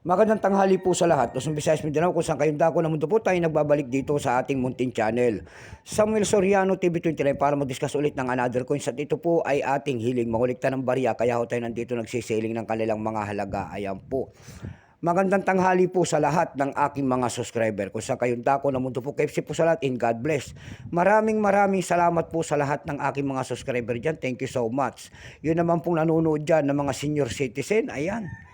Magandang tanghali po sa lahat. Luzon, Visayas, Mindanao kung saan kayong dako ng mundo po tayo nagbabalik dito sa ating munting channel. Samuel Soriano TV29 para mag-discuss ulit ng another coins at ito po ay ating hiling mangulikta ng barya kaya ho tayo nandito nagsisiling ng kanilang mga halaga. Ayan po. Magandang tanghali po sa lahat ng aking mga subscriber. Kung saan kayong dako ng mundo po, KFC po sa lahat and God bless. Maraming maraming salamat po sa lahat ng aking mga subscriber dyan. Thank you so much. Yun naman pong nanonood dyan ng mga senior citizen. Ayan.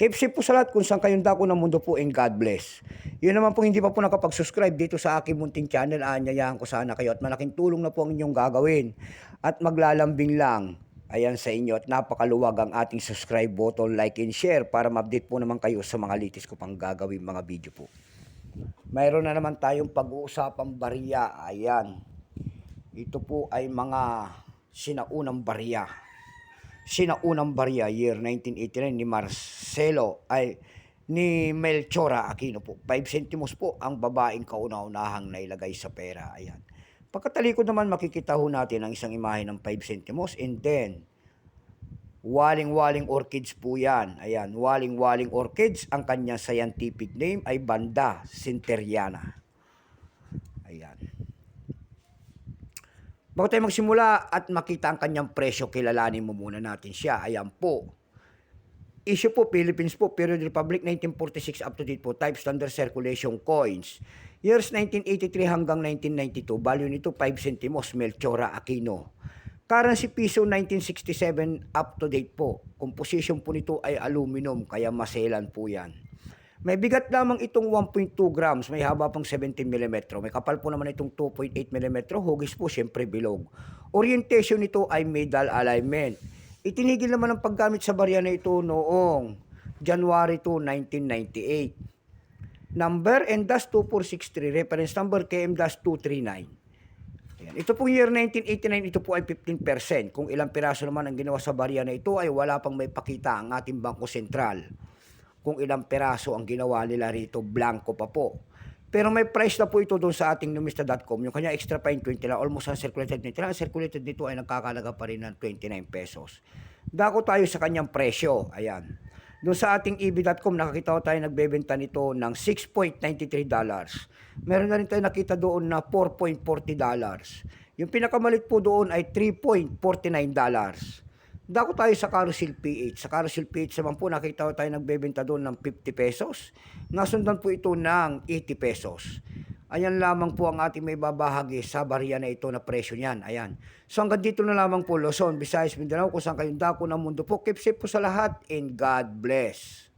Keep safe po sa lahat kung saan kayong dako ng mundo po and God bless. Yun naman po hindi pa po nakapag-subscribe dito sa aking munting channel, aanyayahan ko sana kayo at malaking tulong na po ang inyong gagawin. At maglalambing lang, ayan sa inyo at napakaluwag ang ating subscribe button, like and share para ma-update po naman kayo sa mga litis ko pang gagawin mga video po. Mayroon na naman tayong pag-uusapang barya, ayan. Ito po ay mga sinaunang barya sinaunang barya year 1989 ni Marcelo ay ni Melchora Aquino po. 5 centimos po ang babaeng kauna-unahang nailagay sa pera. Ayan. Pagkatalikod naman makikita ho natin ang isang imahe ng 5 centimos and then Waling-waling orchids po yan. Ayan, waling-waling orchids. Ang kanyang scientific name ay Banda Sinteriana. Ayan. Bago tayo magsimula at makita ang kanyang presyo, kilalanin mo muna natin siya. Ayan po. Issue po, Philippines po, Period Republic 1946 up to date po, type standard circulation coins. Years 1983 hanggang 1992, value nito 5 centimos, Melchora Aquino. Currency piso 1967 up to date po. Composition po nito ay aluminum, kaya maselan po yan. May bigat lamang itong 1.2 grams, may haba pang 17 mm. May kapal po naman itong 2.8 mm, hugis po siyempre bilog. Orientation nito ay middle alignment. Itinigil naman ang paggamit sa barya na ito noong January 2, 1998. Number N-2463, reference number KM-239. Ayan. Ito pong year 1989, ito po ay 15%. Kung ilang piraso naman ang ginawa sa barya na ito ay wala pang may pakita ang ating Bangko Sentral kung ilang peraso ang ginawa nila rito, blanco pa po. Pero may price na po ito doon sa ating numista.com. Yung kanya extra fine 20 lang, almost uncirculated nito. Ang circulated nito ay nagkakalaga pa rin ng 29 pesos. Dako tayo sa kanyang presyo. Ayan. Doon sa ating eb.com, nakakita ko tayo nagbebenta nito ng $6.93. Meron na rin tayo nakita doon na $4.40. Yung pinakamalit po doon ay $3.49. Dako tayo sa Carousel PH. Sa Carousel PH naman po, nakita ko tayo nagbebenta doon ng 50 pesos. Nasundan po ito ng 80 pesos. Ayan lamang po ang ating may babahagi sa barya na ito na presyo niyan. Ayan. So hanggang dito na lamang po, Luzon, Visayas, Mindanao, kung saan kayong dako ng mundo po. Keep safe po sa lahat and God bless.